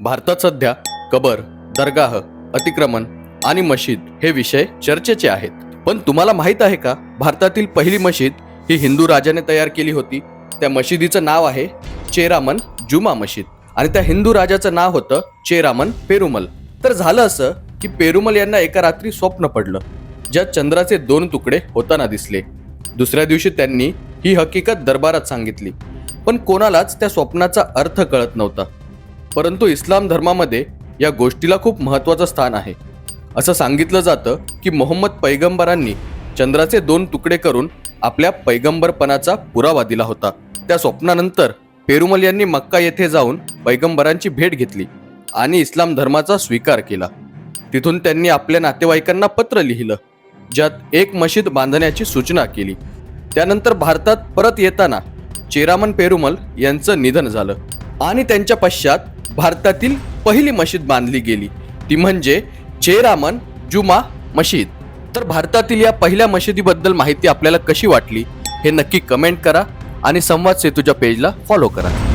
भारतात सध्या कबर दरगाह अतिक्रमण आणि मशीद हे विषय चर्चेचे आहेत. पण तुम्हाला माहीत आहे का भारतातील पहिली मशीद ही हिंदू राजाने तयार केली होती. त्या मशिदीचं नाव आहे चेरामन जुमा मशीद आणि त्या हिंदू राजाचं नाव होतं चेरामन पेरुमल. तर झालं असं की पेरुमल यांना एका रात्री स्वप्न पडलं. ज्यात चंद्राचे दोन तुकडे होताना दिसले. दुसऱ्या दिवशी त्यांनी ही हकीकत दरबारात सांगितली. पण कोणालाच त्या स्वप्नाचा अर्थ कळत नव्हता. परंतु इस्लाम धर्मामध्ये या गोष्टीला खूप महत्त्वाचं स्थान आहे. असं सांगितलं जातं की मोहम्मद पैगंबरांनी चंद्राचे दोन तुकडे करून आपल्या पैगंबरपणाचा पुरावा दिला होता. त्या स्वप्नानंतर पेरुमल यांनी मक्का येथे जाऊन पैगंबरांची भेट घेतली आणि इस्लाम धर्माचा स्वीकार केला. तिथून त्यांनी आपल्या नातेवाईकांना पत्र लिहिलं ज्यात एक मशीद बांधण्याची सूचना केली. त्यानंतर भारतात परत येताना चेरामन पेरुमल यांचं निधन झालं आणि त्यांच्या पश्चात भारतातील पहिली मशीद बांधली गेली. ती म्हणजे चेरामन जुमा मशीद. तर भारतातील या पहिल्या मशिदीबद्दल माहिती आपल्याला कशी वाटली हे नक्की कमेंट करा आणि संवाद सेतूच्या पेजला फॉलो करा.